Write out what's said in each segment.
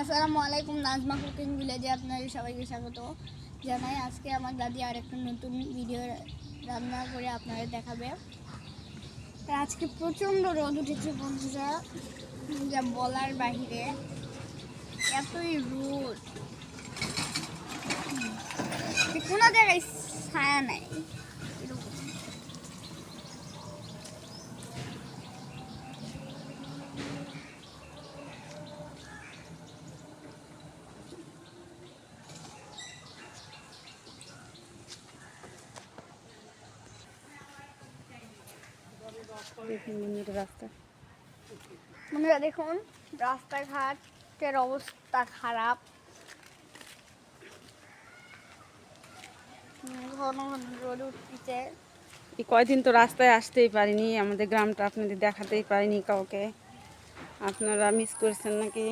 আসসালামু আলাইকুম, নাজমা কুকিং ভিলেজে আপনাদের সবাইকে স্বাগত জানাই। আজকে আমার দাদি আর একটা নতুন ভিডিও রান্না করে আপনাদের দেখাবে। আজকে প্রচণ্ড রোদ উঠেছে বন্ধুরা, যা বলার বাহিরে। এতই রোদ। কোনো জায়গায় ছায়া নাই। রাস্তা। বন্ধুরা দেখুন, রাস্তাঘাটের অবস্থা খারাপ। উঠতেছে এই কয়দিন তো রাস্তায় আসতেই পারিনি, আমাদের গ্রামটা আপনাদের দেখাতেই পারিনি কাউকে। আপনারা মিস করছেন নাকি?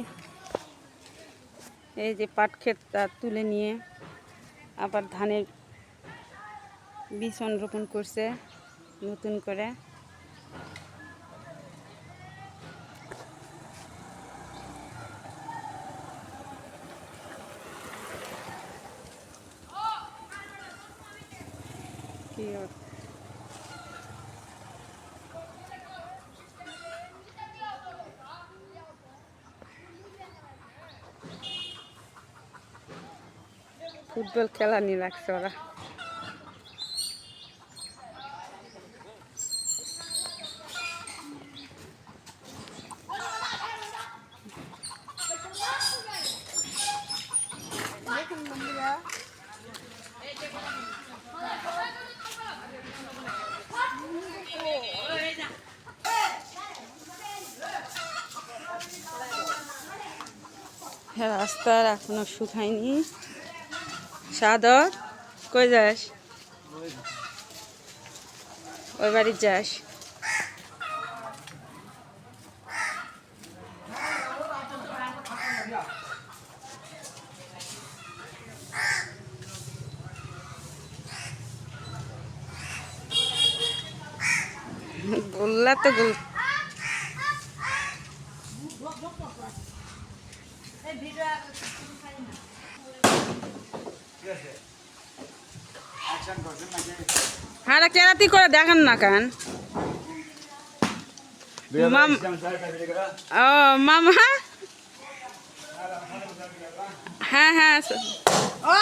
এই যে পাট ক্ষেতটা তুলে নিয়ে আবার ধানের বিছন রোপণ করছে নতুন করে। কি আর ফুটবল খেলা নিয়ে রাখছে ওরা রাস্তার এখনও শুকায়নি। সাদর কই যাস? ওই বাড়ি যাস। বললা তো বল হ্যাঁ কেরাতি করে দেখান না কেন? ও মামা? হ্যাঁ হ্যাঁ ও!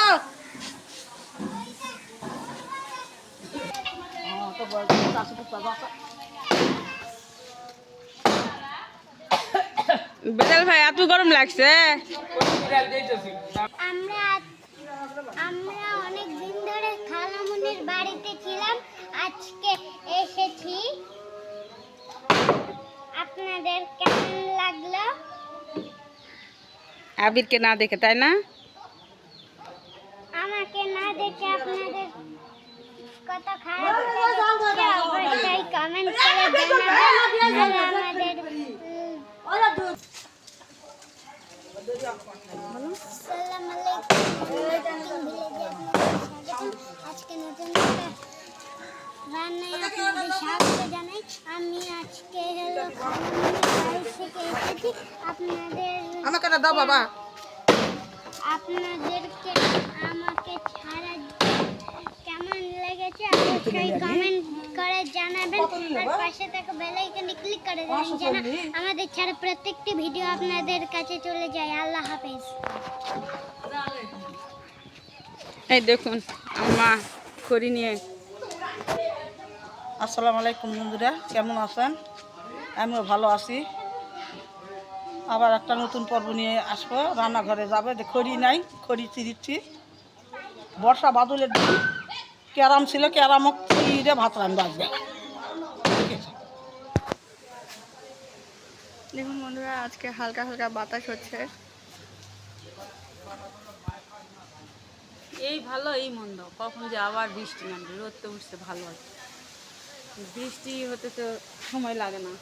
বেদাল ভাই এত গরম লাগছে? আমরা আমরা অনেক দিন ধরে খালামুনির বাড়িতে ছিলাম। আজকে এসেছি। আপনাদের কেমন লাগল? আবিরকে না দেখে তাই না? আমাকে না দেখে আপনাদের কত খারাপ অবশ্যই কমেন্ট করে জানাবেন। আমাদের আসসালামু আলাইকুম। আজকে নতুন রান্নায় আপনাদের স্বাগত জানাই। আমি আজকে হলো বাড়ি থেকে এসেছি। আপনাদের আমাকে দাও বাবা। আপনাদেরকে আমাকে ছাড়া কেমন লেগেছে অবশ্যই কমেন্ট করে জানাবেন। আর পাশে থাকা বেল আইকনে ক্লিক করে দেবেন যেন আমাদের ছাড়া প্রত্যেকটি ভিডিও আপনাদের কাছে চলে যায়। আল্লাহ হাফেজ। এই দেখুন আমা করি নিয়ে আসসালামু আলাইকুম বন্ধুরা কেমন আছেন? আমিও ভালো আছি। আবার একটা নতুন পর্ব নিয়ে আসব। রান্নাঘরে যাবে যে খড়ি নাই খড়ি চিরিচ্ছি বর্ষা বাদলের দিন ক্যারাম ছিল ক্যারামও চিরে ভাত রান্না আসবে দেখুন বন্ধুরা আজকে হালকা হালকা বাতাস হচ্ছে। এই ভালো এই মন্দ। কখন যে আবার বৃষ্টি নামবে রোদ তো উঠছে ভালো। আছে বৃষ্টি হতে তো সময় লাগে না।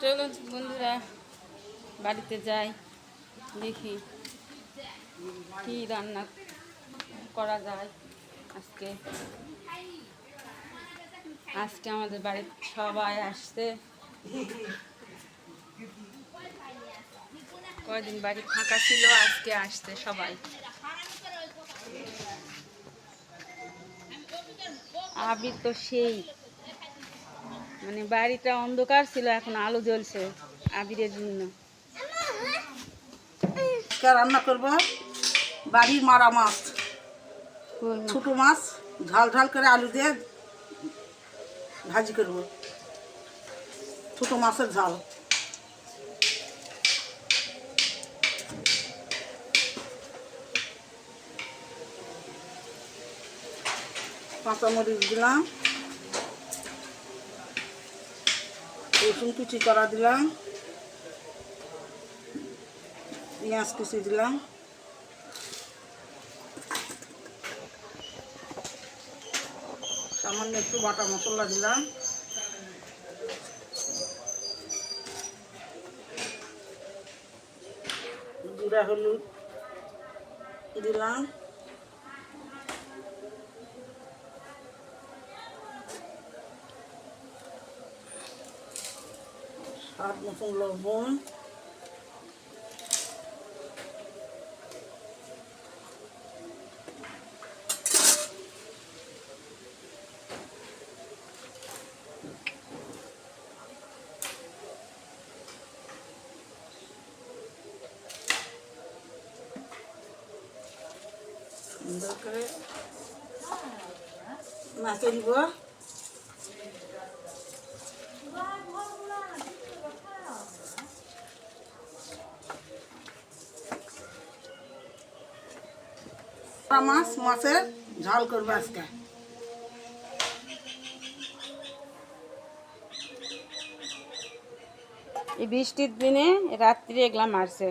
চলুন বন্ধুরা, বাড়িতে যাই, দেখি কি রান্না করা যায় আজকে। আজকে আমাদের বাড়ির সবাই আসছে। কয়দিন বাড়ি ফাঁকা ছিল, আজকে আসছে সবাই। আবির তো সেই। মানে বাড়িটা অন্ধকার ছিল এখন আলো জ্বলছে আবিরের জন্য। রান্না করব? বাড়ির মারা মাছ। ছোট মাছ ঝাল ঝাল করে আলু দিয়ে ভাজি করব। ছোট মাছের ঝাল। কাঁচামরিচ দিলাম। রসুন কুচি করা দিলাম। পেঁয়াজ কুচি দিলাম। সামান্য একটু বাটা মশলা দিলাম। জিরা হলুদ দিলাম। স্বাদ মতন লবণ সুন্দর করে মাকে দিব মাছ মাছের ঝাল করব আজকে। এই বৃষ্টির দিনে রাত্রি এগুলা মারছে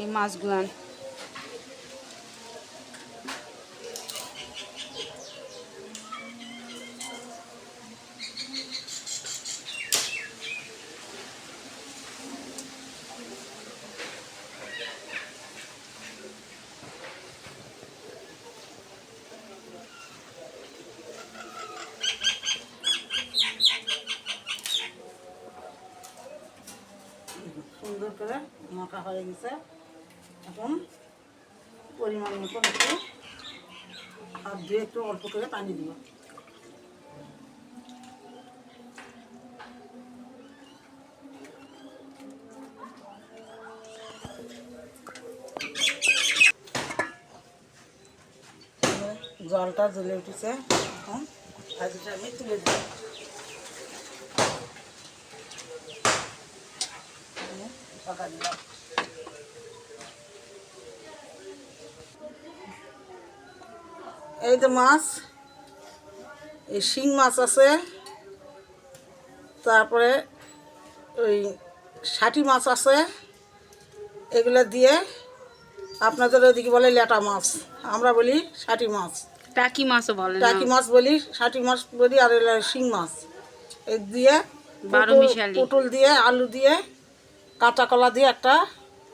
এই মাছগুলান সুন্দর করে মাখা হয়ে গেছে। এখন পরিমাণ মতো একটু হাত দিয়ে একটু অল্প করে পানি দিব। জলটা জ্বলে উঠেছে। এখন ভাজিটা আমি তুলে দিই পাকা দিলাম। এই যে মাছ এই শিং মাছ আছে। তারপরে ওই ষাটি মাছ আছে। এগুলো দিয়ে আপনাদের ওদিকে বলে লেটা মাছ। আমরা বলি ষাটি মাছ। টাকি মাছও বলে টাকি মাছ বলি ষাটি মাছ বলি আর শিং মাছ। এই দিয়ে। পটল দিয়ে আলু দিয়ে কাঁচা কলা দিয়ে একটা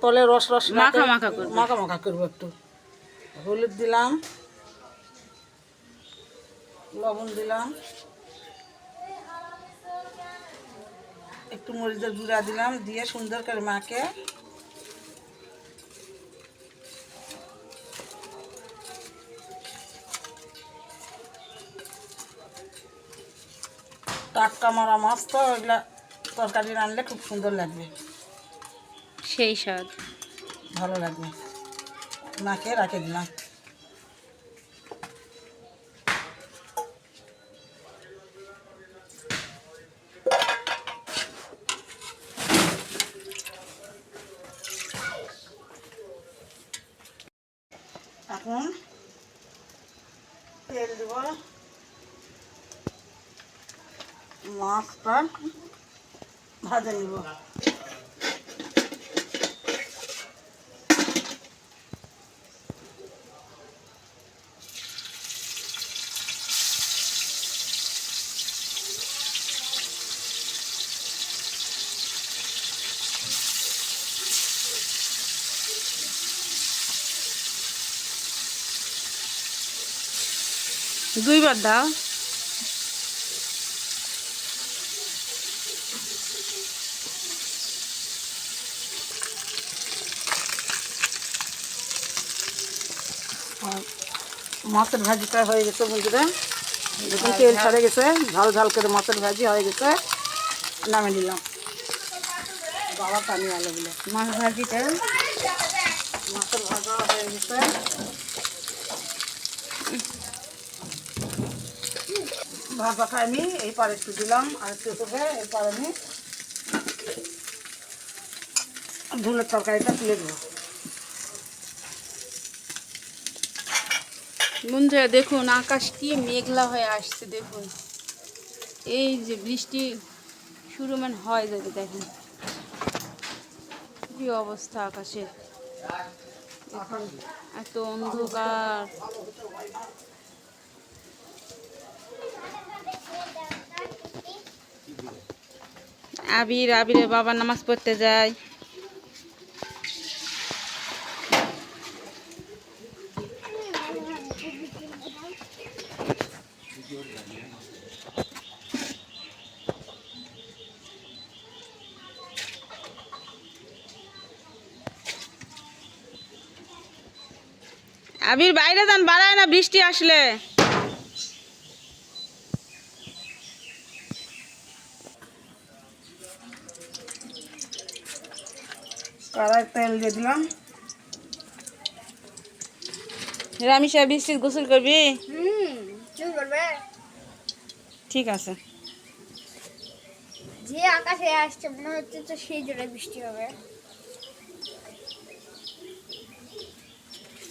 তলে রস রস মাখা মাখা করবে। মাখা মাখা করব একটু। হলুদ দিলাম। লবণ দিলাম। একটু মরিচের গুঁড়া দিলাম দিয়ে সুন্দর করে মাকে টাটকা মারা মাছ তো এগুলা তরকারি রানলে খুব সুন্দর লাগবে। সেই স্বাদ। ভালো লাগবে। মাকে রাখে দিলাম। এখন তেল দেব মাছটা ভাজে নিব দুইবার দাও। মাছের ভাজিটা হয়ে গেছে বন্ধুরা। দেখুন তেল ছাড়ে গেছে ঝাল ঝাল করে মাছের ভাজি হয়ে গেছে। নামে নিলাম। বাবা পানি আলোগুলো মাছ ভাজিটা। মাছের ভাজা হয়ে গেছে। ভাজাটা আমি এই পারে একটু দিলাম আর একটু হবে এই পারে আমি ঝুলের তরকারিটা তুলে দেবো। বন্ধুরা দেখুন আকাশ কি মেঘলা হয়ে আসছে দেখুন। এই যে বৃষ্টি শুরু মানে হয় যাবে দেখুন। কি অবস্থা আকাশের? এত অন্ধকার। আবির আবিরের বাবা নামাজ পড়তে যায়। আবির বাইরে যান বাড়ায় না বৃষ্টি আসলে। তেল দিয়ে দিলাম। রামিসা বৃষ্টির গোসল করবি? হুম করবে। ঠিক আছে। যে আকাশে আসছে মনে হচ্ছে তো সেই জোরে বৃষ্টি হবে।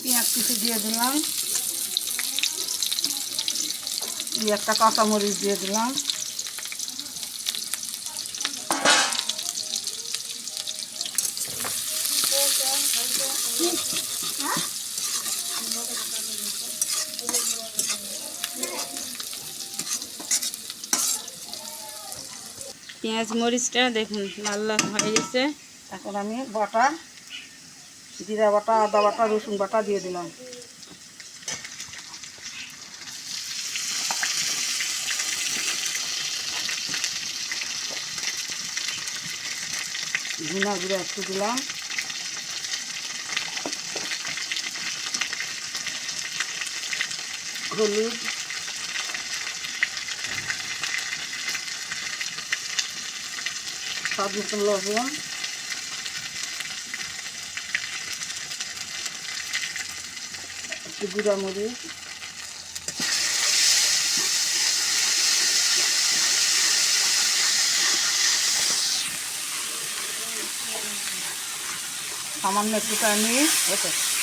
পেঁয়াজ কিছু দিয়ে দিলাম। দিয়ে একটা কাঁচামরিচ দিয়ে দিলাম। পেঁয়াজ মরিচটা দেখুন, লাল হয়ে গেছে। এখন আমি বাটা, জিরা বাটা, আদা বাটা, রসুন বাটা দিয়ে দিলাম। ধুনা গুঁড়া একটু দিলাম। হলুদ স্বাদ মতন লবণ। একটু গুঁড়া মরিচ। সামান্য একটু পানি ওকে।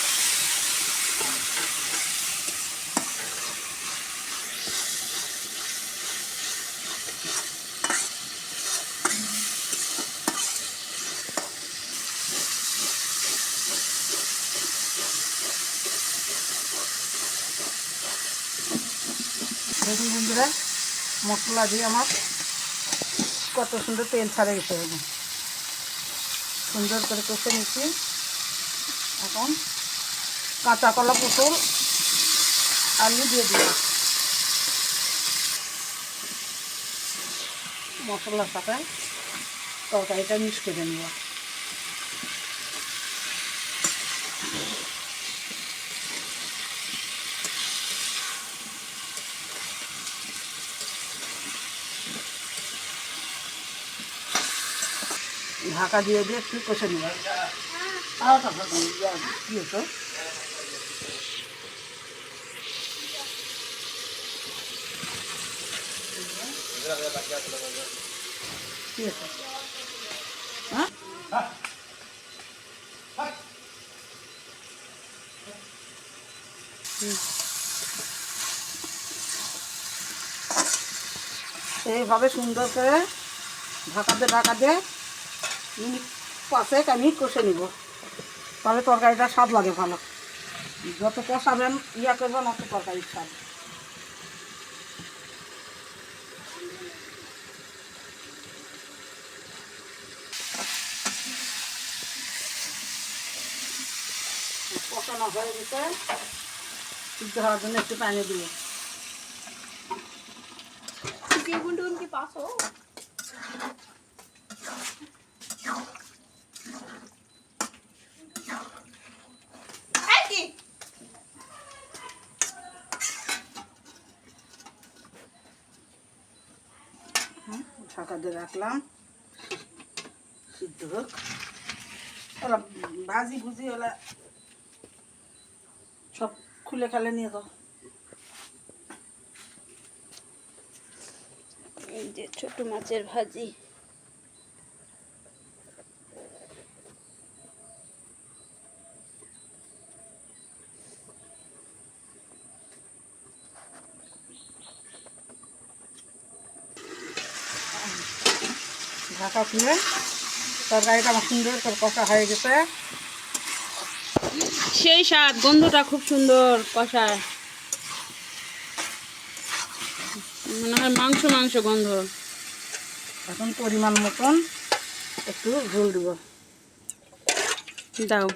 দেখুন বন্ধুরা, মশলা দিয়ে আমার কত সুন্দর তেল ছাড়ে গেছে দেখুন। সুন্দর করে কষে নিচ্ছি। এখন কাঁচা কলা, পটল, আলু দিয়ে দিলাম। মশলার সাথে তরকারিটা মিক্স করে নেব। ঢাকা দিয়ে দিয়ে একটু কষে নেব হতো? হ্যাঁ? এইভাবে সুন্দর করে ঢাকাতে ঢাকাতে মিনিট পাঁচেক আমি কষে নিব। তাহলে তরকারিটা স্বাদ লাগে ভালো। যত কষাবেন, ইয়া করবেন, অত তরকারির স্বাদ। কষানো হয়ে গেছে। সিদ্ধ হওয়ার জন্য একটু পানি দিয়ে। ঢাকা দিয়ে রাখলাম। সিদ্ধ হোক। ওরা ভাজি ভুজি ওরা সব খুলে খালে নিয়ে তো এই যে ছোট মাছের ভাজি। খুলে তরকারিটা আমার সুন্দর করে কষা হয়ে গেছে। সেই স্বাদ গন্ধটা খুব সুন্দর কষা মনে হয় মাংস মাংস গন্ধ। এখন পরিমাণ মতন একটু ঝোল দেব। দাও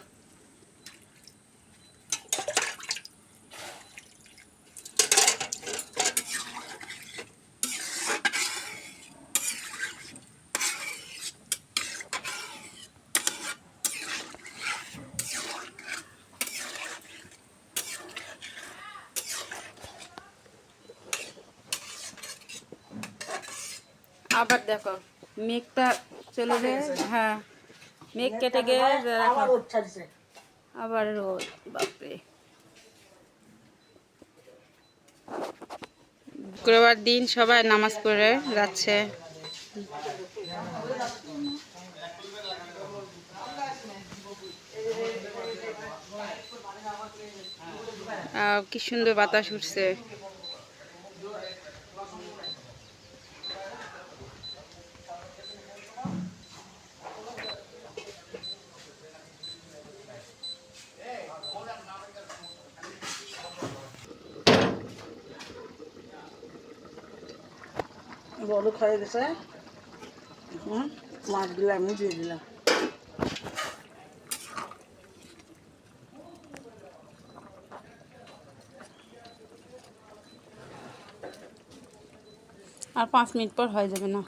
আবার দেখো মেঘটা চলে হ্যাঁ মেঘ কেটে আবার রোদ বাপরে। শুক্রবার দিন সবাই নামাজ পড়ে যাচ্ছে। কি সুন্দর বাতাস উঠছে। হয়ে গেছে এখন মাছগুলো আমি দিয়ে দিলাম। আর পাঁচ মিনিট পর হয়ে যাবে না।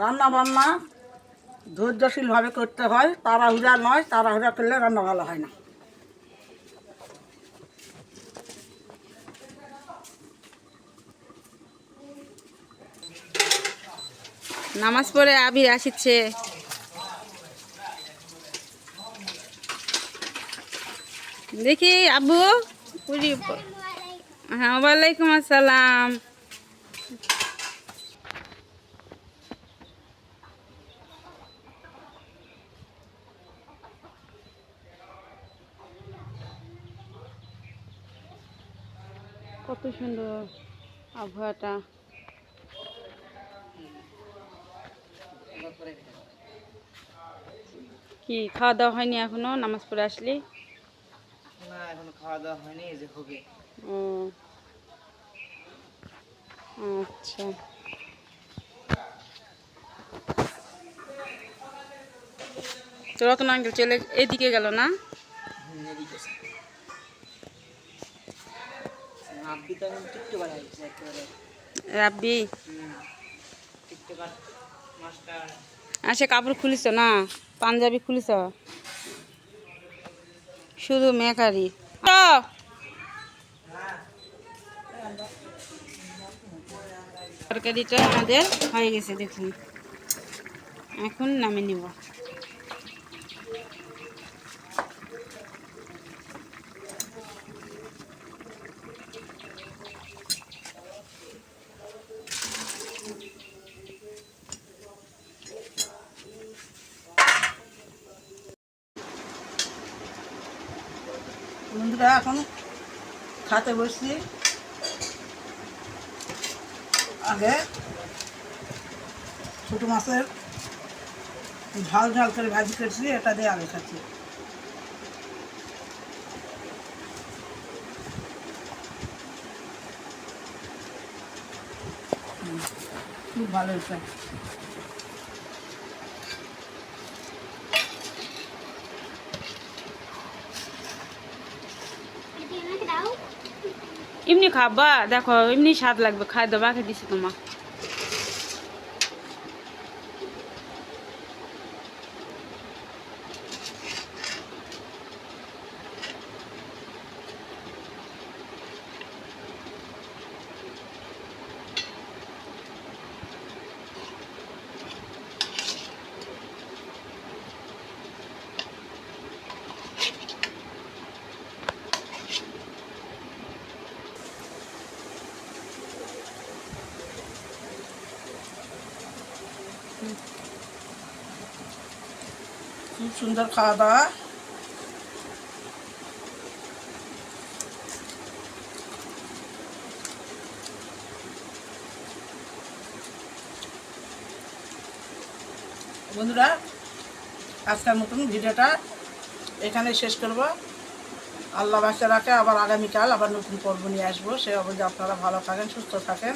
রান্না বান্না ধৈর্যশীলভাবে করতে হয় তাড়াহুড়া নয় তাড়াহুড়া করলে রান্না ভালো হয় না। নামাজ পড়ে আবির আসিচ্ছে। দেখি পুরি হ্যাঁ ওয়ালাইকুম আসসালাম। কত সুন্দর আবহাওয়াটা। কি খাওয়া দাওয়া হয়নি এখনও? নামাজ পড়ে আসলি? না এখনও খাওয়া দাওয়া হয়নি এই যে হবে ও। আচ্ছা। তো রতন আঙ্কেল চলে এদিকে গেল না? রাব্বি মাস্টার। সে কাপড় খুলিস না, পাঞ্জাবি খুলিস। শুধু মেকারি। তরকারিটা আমাদের হয়ে গেছে, দেখুন। এখন নামে নিব। বন্ধুরা এখন খাতে বসছি। আগে ছোটো মাছের ঝাল ঝাল করে ভাজি করছি, এটা দিয়ে আগে খাচ্ছি। খুব ভালো হয়েছে এটি আমাকে দাও এমনি খাবা দেখো এমনি স্বাদ লাগবে খাই দাও বাকি দিছি তোমার খুব সুন্দর খাওয়া দাওয়া। বন্ধুরা, আজকের মতন ভিডিওটা এখানে শেষ করব। আল্লাহ বাচ্চা রাখে, আবার আগামীকাল আবার নতুন পর্ব নিয়ে আসব। সে অবধি আপনারা ভালো থাকেন, সুস্থ থাকেন।